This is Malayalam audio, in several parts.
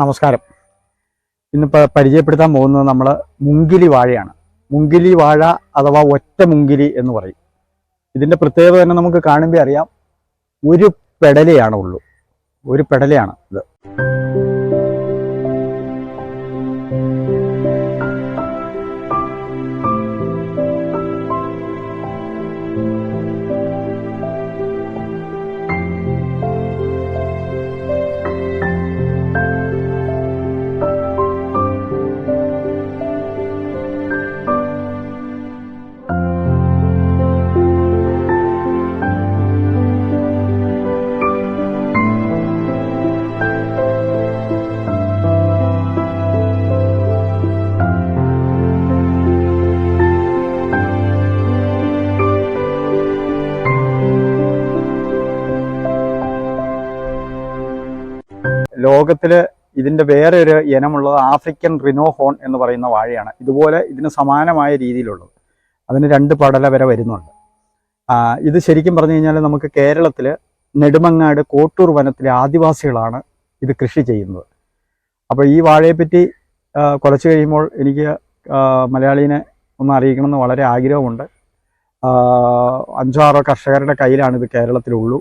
നമസ്കാരം. ഇന്ന് പരിചയപ്പെടുത്താൻ പോകുന്നത് നമ്മൾ മുങ്കിലി വാഴയാണ്. മുങ്കിലി വാഴ അഥവാ ഒറ്റ മുങ്കിലി എന്ന് പറയും. ഇതിന്റെ പ്രത്യേകത തന്നെ നമുക്ക് കാണുമ്പോൾ അറിയാം. ഒരു പെടലയാണ് ഉള്ളൂ ഒരു പെടലയാണ് ഇത്. ലോകത്തിൽ ഇതിന്റെ വേറെ ഒരു ഇനമുള്ളത് ആഫ്രിക്കൻ റിനോഹോൺ എന്ന് പറയുന്ന വാഴയാണ്. ഇതുപോലെ ഇതിന് സമാനമായ രീതിയിലുള്ളത്. അതിന് രണ്ട് പടല വരെ വരുന്നുണ്ട്. ഇത് ശരിക്കും പറഞ്ഞു കഴിഞ്ഞാൽ നമുക്ക് കേരളത്തിൽ നെടുമങ്ങാട് കോട്ടൂർ വനത്തിലെ ആദിവാസികളാണ് ഇത് കൃഷി ചെയ്യുന്നത്. അപ്പോൾ ഈ വാഴയെപ്പറ്റി കുറച്ച് കഴിയുമ്പോൾ എനിക്ക് മലയാളീനെ ഒന്ന് അറിയിക്കണമെന്ന് വളരെ ആഗ്രഹമുണ്ട്. അഞ്ചോ ആറോ കർഷകരുടെ കയ്യിലാണ് ഇത് കേരളത്തിലുള്ളൂ.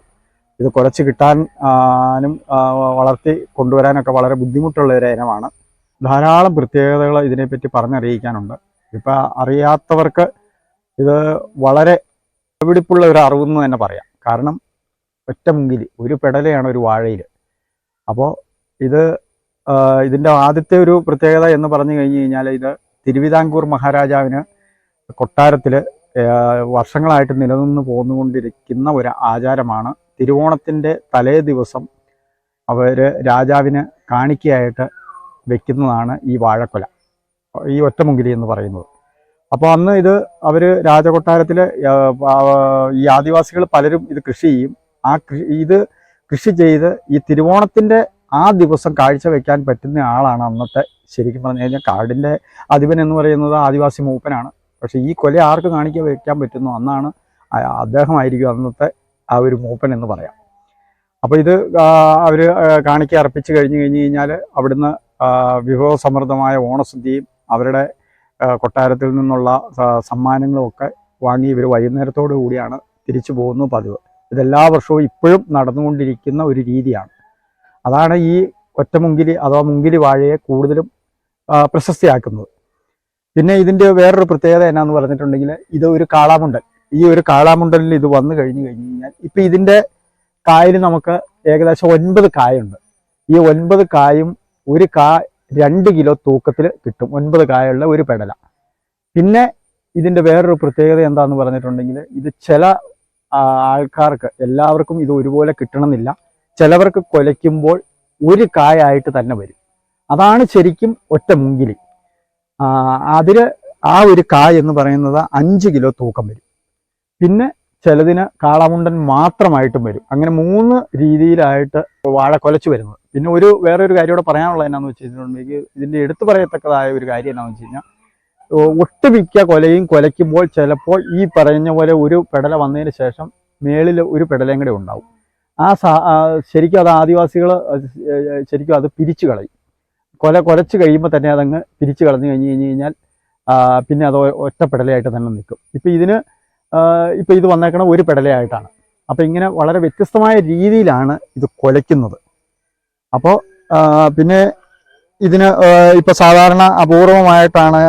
ഇത് കുറച്ച് കിട്ടാനനും വളർത്തി കൊണ്ടുവരാനൊക്കെ വളരെ ബുദ്ധിമുട്ടുള്ള ഒരു ഇനമാണ്. ധാരാളം പ്രത്യേകതകൾ ഇതിനെപ്പറ്റി പറഞ്ഞറിയിക്കാനുണ്ട്. ഇപ്പം അറിയാത്തവർക്ക് ഇത് വളരെ പിടിപ്പുള്ള ഒരു അറിവെന്ന് തന്നെ പറയാം. കാരണം ഒറ്റ മുങ്കിൽ ഒരു പെടലയാണ് ഒരു വാഴയിൽ അപ്പോൾ ഇത് ഇതിന്റെ ആദ്യത്തെ ഒരു പ്രത്യേകത എന്ന് പറഞ്ഞു കഴിഞ്ഞ് കഴിഞ്ഞാൽ ഇത് തിരുവിതാംകൂർ മഹാരാജാവിന് കൊട്ടാരത്തിൽ വർഷങ്ങളായിട്ട് നിലനിന്ന് പോന്നുകൊണ്ടിരിക്കുന്ന ഒരു ആചാരമാണ് തിരുവോണത്തിന്റെ തലേ ദിവസം അവർ രാജാവിന് കാണിക്കയായിട്ട് വെക്കുന്നതാണ് ഈ വാഴക്കൊല ഈ ഒറ്റമുങ്കിലി എന്ന് പറയുന്നത്. അപ്പോൾ അന്ന് ഇത് അവർ രാജകൊട്ടാരത്തിൽ ഈ ആദിവാസികൾ പലരും ഇത് കൃഷി ചെയ്യും. ആ ഇത് കൃഷി ചെയ്ത് ഈ തിരുവോണത്തിന്റെ ആ ദിവസം കാഴ്ച വെക്കാൻ പറ്റുന്ന ആളാണ് അന്നത്തെ ശരിക്കും പറഞ്ഞു കഴിഞ്ഞാൽ കാടിന്റെ അധിപൻ എന്ന് പറയുന്നത് ആദിവാസി മൂപ്പനാണ്. പക്ഷേ ഈ കൊല ആർക്ക് കാണിക്കാൻ വെക്കാൻ പറ്റുന്നു അന്നാണ് അദ്ദേഹമായിരിക്കും അന്നത്തെ ആ ഒരു മൂപ്പൻ എന്ന് പറയാം. അപ്പോൾ ഇത് അവർ കാണിക്ക അർപ്പിച്ച് കഴിഞ്ഞു കഴിഞ്ഞ് കഴിഞ്ഞാൽ അവിടുന്ന് വിഭവ വിഭവസമൃദ്ധമായ ഓണസദ്യയും അവരുടെ കൊട്ടാരത്തിൽ നിന്നുള്ള സ- സമ്മാനങ്ങളും ഒക്കെ വാങ്ങി ഇവർ വൈകുന്നേരത്തോടു കൂടിയാണ് തിരിച്ചു പോകുന്നത് പതിവ്. ഇതെല്ലാ വർഷവും ഇപ്പോഴും നടന്നുകൊണ്ടിരിക്കുന്ന ഒരു രീതിയാണ്. അതാണ് ഈ ഒറ്റമുങ്കിലി അഥവാ മുങ്കിലി വാഴയെ കൂടുതലും പ്രശസ്തിയാക്കുന്നത്. പിന്നെ ഇതിന്റെ വേറൊരു പ്രത്യേകത എന്നാന്ന് പറഞ്ഞിട്ടുണ്ടെങ്കിൽ ഇത് ഒരു കാളാമുണ്ടൻ ഈ ഒരു കാളാമുണ്ടലിൽ ഇത് വന്നു കഴിഞ്ഞു കഴിഞ്ഞു കഴിഞ്ഞാൽ ഇപ്പൊ ഇതിന്റെ കായിൽ നമുക്ക് ഏകദേശം ഒൻപത് കായുണ്ട്. ഈ ഒൻപത് കായും ഒരു കാ രണ്ട് കിലോ തൂക്കത്തിൽ കിട്ടും. ഒൻപത് കായുള്ള ഒരു പെടല. പിന്നെ ഇതിന്റെ വേറൊരു പ്രത്യേകത എന്താന്ന് പറഞ്ഞിട്ടുണ്ടെങ്കിൽ ഇത് ചില ആൾക്കാർക്ക് എല്ലാവർക്കും ഇത് ഒരുപോലെ കിട്ടണമെന്നില്ല. ചിലവർക്ക് കൊലയ്ക്കുമ്പോൾ ഒരു കായായിട്ട് തന്നെ വരും. അതാണ് ശരിക്കും ഒറ്റ മുങ്കിലി. അതിൽ ആ ഒരു കായ എന്ന് പറയുന്നത് അഞ്ച് കിലോ തൂക്കം വരും. പിന്നെ ചിലതിന് കാളമുണ്ടൻ മാത്രമായിട്ടും വരും. അങ്ങനെ മൂന്ന് രീതിയിലായിട്ട് വാഴ കൊലച്ചു വരുന്നത്. പിന്നെ ഒരു വേറെ ഒരു കാര്യം കൂടെ പറയാനുള്ളത് എന്നാന്ന് വെച്ച് കഴിഞ്ഞിട്ടുണ്ടെങ്കിൽ ഇതിന്റെ എടുത്തു പറയത്തക്കതായ ഒരു കാര്യം എന്നാന്ന് വെച്ച് കഴിഞ്ഞാൽ ഒട്ടുമിക്ക കൊലയും കൊലയ്ക്കുമ്പോൾ ചിലപ്പോൾ ഈ പറഞ്ഞ പോലെ ഒരു പെടല വന്നതിന് ശേഷം മേളിൽ ഒരു പെടലയും കൂടെ ഉണ്ടാവും. ആ ശരിക്കും അത് ആദിവാസികൾ ശരിക്കും അത് പിരിച്ചു കളയും. കൊല കൊലച്ച് കഴിയുമ്പോൾ തന്നെ അതങ്ങ് പിരിച്ചു കളഞ്ഞു കഴിഞ്ഞ് കഴിഞ്ഞ് കഴിഞ്ഞാൽ പിന്നെ അത് ഒറ്റപ്പെടലായിട്ട് തന്നെ നിൽക്കും. ഇപ്പം ഇതിന് ഇപ്പം ഇത് വന്നേക്കണ ഒരു പെടലയായിട്ടാണ്. അപ്പം ഇങ്ങനെ വളരെ വ്യത്യസ്തമായ രീതിയിലാണ് ഇത് കുലയ്ക്കുന്നത്. അപ്പോൾ പിന്നെ ഇതിന് ഇപ്പോൾ സാധാരണ അപൂർവമായിട്ടാണ്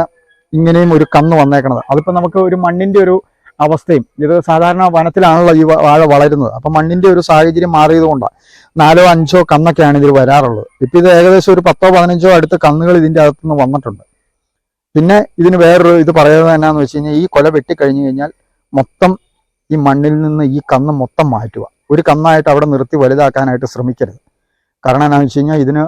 ഇങ്ങനെയും ഒരു കന്ന് വന്നേക്കണത്. അതിപ്പോൾ നമുക്ക് ഒരു മണ്ണിന്റെ ഒരു അവസ്ഥയും ഇത് സാധാരണ വനത്തിലാണല്ലോ ഈ വാഴ വളരുന്നത്. അപ്പം മണ്ണിന്റെ ഒരു സാഹചര്യം മാറിയത് കൊണ്ടാണ് നാലോ അഞ്ചോ കന്നൊക്കെയാണ് ഇതിൽ വരാറുള്ളത്. ഇപ്പം ഇത് ഏകദേശം ഒരു പത്തോ പതിനഞ്ചോ അടുത്ത് കന്നുകൾ ഇതിന്റെ അകത്തുനിന്ന് വന്നിട്ടുണ്ട്. പിന്നെ ഇതിന് വേറൊരു ഇത് പറയുന്നത് എന്നാന്ന് വെച്ച് കഴിഞ്ഞാൽ ഈ കൊല വെട്ടിക്കഴിഞ്ഞു കഴിഞ്ഞാൽ മൊത്തം ഈ മണ്ണിൽ നിന്ന് ഈ കന്ന് മൊത്തം മാറ്റുക. ഒരു കന്നായിട്ട് അവിടെ നിർത്തി വലുതാക്കാനായിട്ട് ശ്രമിക്കരുത്. കാരണം എന്താണെന്ന് വെച്ച് കഴിഞ്ഞാൽ ഇതിന്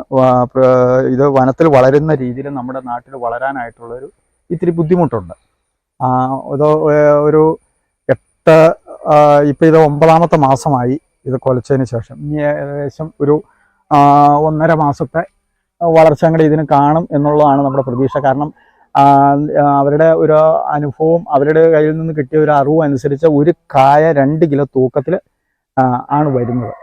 ഇത് വനത്തിൽ വളരുന്ന രീതിയിൽ നമ്മുടെ നാട്ടിൽ വളരാനായിട്ടുള്ളൊരു ഇത്തിരി ബുദ്ധിമുട്ടുണ്ട്. ഇത് ഒരു എട്ട് ഇപ്പം ഇത് ഒമ്പതാമത്തെ മാസമായി ഇത് കൊലച്ചതിന് ശേഷം. ഇനി ഏകദേശം ഒരു ഒന്നര മാസത്തെ വളർച്ച കൂടെ ഇതിന് കാണും എന്നുള്ളതാണ് നമ്മുടെ പ്രതീക്ഷ. കാരണം അവരുടെ ഒരു അനുഭവം അവരുടെ കയ്യിൽ നിന്ന് കിട്ടിയ ഒരു അറിവ് അനുസരിച്ച് ഒരു കായ രണ്ട് കിലോ തൂക്കത്തിൽ ആണ് വരുന്നത്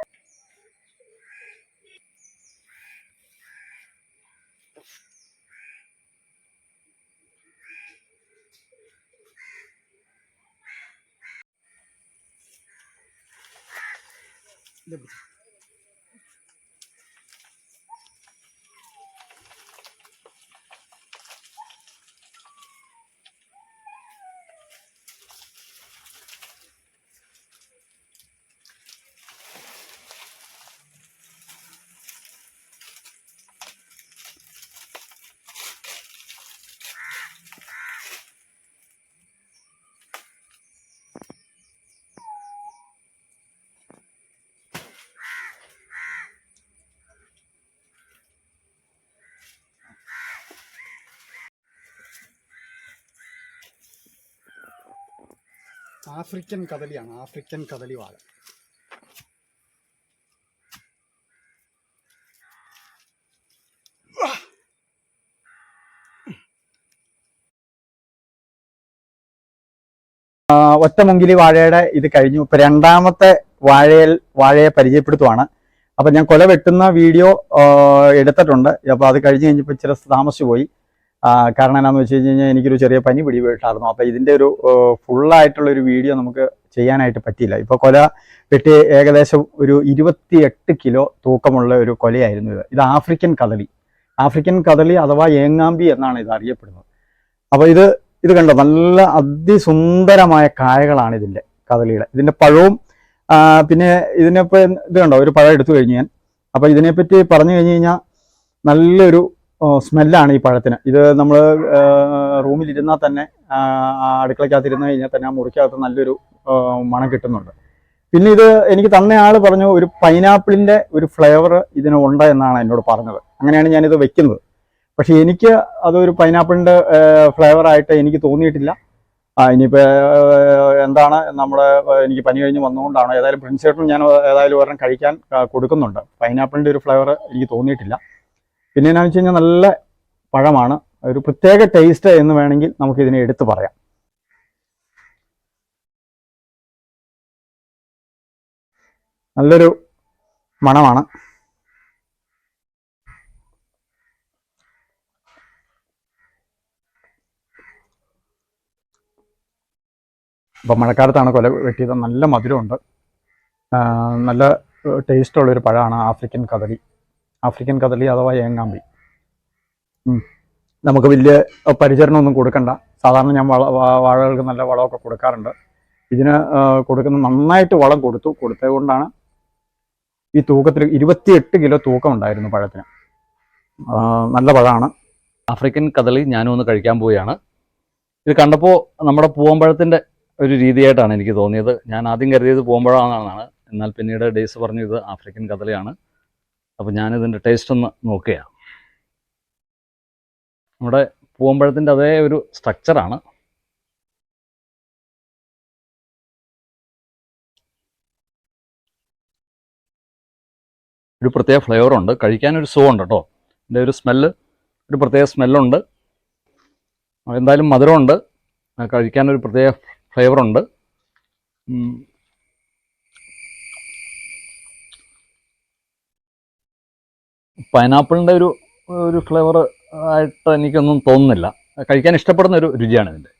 Liberty. ആഫ്രിക്കൻ കദളിയാണ് ആഫ്രിക്കൻ കദളി വാഴ. ഒറ്റമുങ്കിലി വാഴയുടെ ഇത് കഴിഞ്ഞു. ഇപ്പൊ രണ്ടാമത്തെ വാഴയിൽ വാഴയെ പരിചയപ്പെടുത്തുവാണ്. അപ്പൊ ഞാൻ കൊല വെട്ടുന്ന വീഡിയോ എടുത്തിട്ടുണ്ട്. അപ്പൊ അത് കഴിഞ്ഞ് കഴിഞ്ഞപ്പോൾ ഇച്ചിരി താമസിച്ചു പോയി കാരണം എന്നാന്ന് വെച്ച് കഴിഞ്ഞ് കഴിഞ്ഞാൽ എനിക്കൊരു ചെറിയ പനി പിടിപെട്ടായിരുന്നു. അപ്പോൾ അപ്പൊ ഇതിന്റെ ഒരു ഫുള്ളായിട്ടുള്ള ഒരു വീഡിയോ നമുക്ക് ചെയ്യാനായിട്ട് പറ്റിയില്ല. ഇപ്പൊ കൊല വെട്ടി ഏകദേശം ഒരു ഇരുപത്തിയെട്ട് കിലോ തൂക്കമുള്ള ഒരു കൊലയായിരുന്നു ഇത്. ഇത് ആഫ്രിക്കൻ കദളി. ആഫ്രിക്കൻ കദളി അഥവാ ഏങ്ങാമ്പി എന്നാണ് ഇത് അറിയപ്പെടുന്നത്. അപ്പൊ ഇത് ഇത് കണ്ടോ? നല്ല അതിസുന്ദരമായ കായകളാണ് ഇതിന്റെ കദളിയുടെ. ഇതിന്റെ പഴവും പിന്നെ ഇതിനിപ്പോ ഇത് കണ്ടോ? ഒരു പഴം എടുത്തു കഴിഞ്ഞ് ഞാൻ. അപ്പൊ ഇതിനെപ്പറ്റി പറഞ്ഞു കഴിഞ്ഞു കഴിഞ്ഞാൽ നല്ലൊരു സ്മെല്ലാണ് ഈ പഴത്തിന്. ഇത് നമ്മൾ റൂമിൽ ഇരുന്നാൽ തന്നെ അടുക്കളയ്ക്കകത്തിരുന്ന് കഴിഞ്ഞാൽ തന്നെ ആ മുറിക്കകത്ത് നല്ലൊരു മണം കിട്ടുന്നുണ്ട്. പിന്നെ ഇത് എനിക്ക് തന്ന ആൾ പറഞ്ഞു ഒരു പൈനാപ്പിളിന്റെ ഒരു ഫ്ലേവർ ഇതിന് ഉണ്ട് എന്നാണ് എന്നോട് പറഞ്ഞത്. അങ്ങനെയാണ് ഞാനിത് വെക്കുന്നത്. പക്ഷേ എനിക്ക് അതൊരു പൈനാപ്പിളിന്റെ ഫ്ലേവർ ആയിട്ട് എനിക്ക് തോന്നിയിട്ടില്ല. ഇനിയിപ്പോൾ എന്താണ് നമ്മുടെ എനിക്ക് പനി കഴിഞ്ഞ് വന്നുകൊണ്ടാണ് ഏതായാലും പ്രിൻസേട്ടും ഞാൻ ഏതായാലും ഒരെണ്ണം കഴിക്കാൻ കൊടുക്കുന്നുണ്ട്. പൈനാപ്പിളിന്റെ ഒരു ഫ്ലേവർ എനിക്ക് തോന്നിയിട്ടില്ല. പിന്നെ എന്നാന്ന് വെച്ച് കഴിഞ്ഞാൽ നല്ല പഴമാണ്. ഒരു പ്രത്യേക ടേസ്റ്റ് എന്ന് വേണമെങ്കിൽ നമുക്ക് ഇതിനെ എടുത്തു പറയാം. നല്ലൊരു മണമാണ്. ഇപ്പം മഴക്കാലത്താണ് കൊല വെട്ടിയത്. നല്ല മധുരമുണ്ട്. നല്ല ടേസ്റ്റുള്ളൊരു പഴമാണ് ആഫ്രിക്കൻ കദളി. ആഫ്രിക്കൻ കദളി അഥവാ ഏങ്ങാമ്പി. നമുക്ക് വലിയ പരിചരണമൊന്നും കൊടുക്കണ്ട. സാധാരണ ഞാൻ വള വാഴകൾക്ക് നല്ല വളമൊക്കെ കൊടുക്കാറുണ്ട്. ഇതിന് കൊടുക്കുന്ന നന്നായിട്ട് വളം കൊടുത്തു. കൊടുത്തത് കൊണ്ടാണ് ഈ തൂക്കത്തിൽ ഇരുപത്തിയെട്ട് കിലോ തൂക്കം ഉണ്ടായിരുന്നു പഴത്തിന് നല്ല പഴമാണ് ആഫ്രിക്കൻ കദളി ഞാനും ഒന്ന് കഴിക്കാൻ പോവുകയാണ്. ഇത് കണ്ടപ്പോൾ നമ്മുടെ പൂവമ്പഴത്തിന്റെ ഒരു രീതിയായിട്ടാണ് എനിക്ക് തോന്നിയത്. ഞാൻ ആദ്യം കരുതിയത് പൂവമ്പഴമാണെന്നാണ് എന്നാൽ പിന്നീട് ഡേയ്സ് പറഞ്ഞു ഇത് ആഫ്രിക്കൻ കദളിയാണ്. അപ്പോൾ ഞാനിതിന്റെ ടേസ്റ്റ് ഒന്ന് നോക്കുകയാണ് നമ്മുടെ പൂവമ്പഴത്തിന്റെ അതേ ഒരു സ്ട്രക്ചറാണ് ഒരു പ്രത്യേക ഫ്ലേവറുണ്ട് കഴിക്കാനൊരു സുഖമുണ്ട് കേട്ടോ. ഇതിന്റെ ഒരു സ്മെല്ല് ഒരു പ്രത്യേക സ്മെല്ലുണ്ട് എന്തായാലും മധുരമുണ്ട്. കഴിക്കാനൊരു പ്രത്യേക ഫ്ലേവറുണ്ട് പൈനാപ്പിളിന്റെ ഒരു ഒരു ഫ്ലേവർ ആയിട്ട് എനിക്കൊന്നും തോന്നുന്നില്ല. കഴിക്കാൻ ഇഷ്ടപ്പെടുന്ന ഒരു രുചിയാണ് ഇതിന്റെ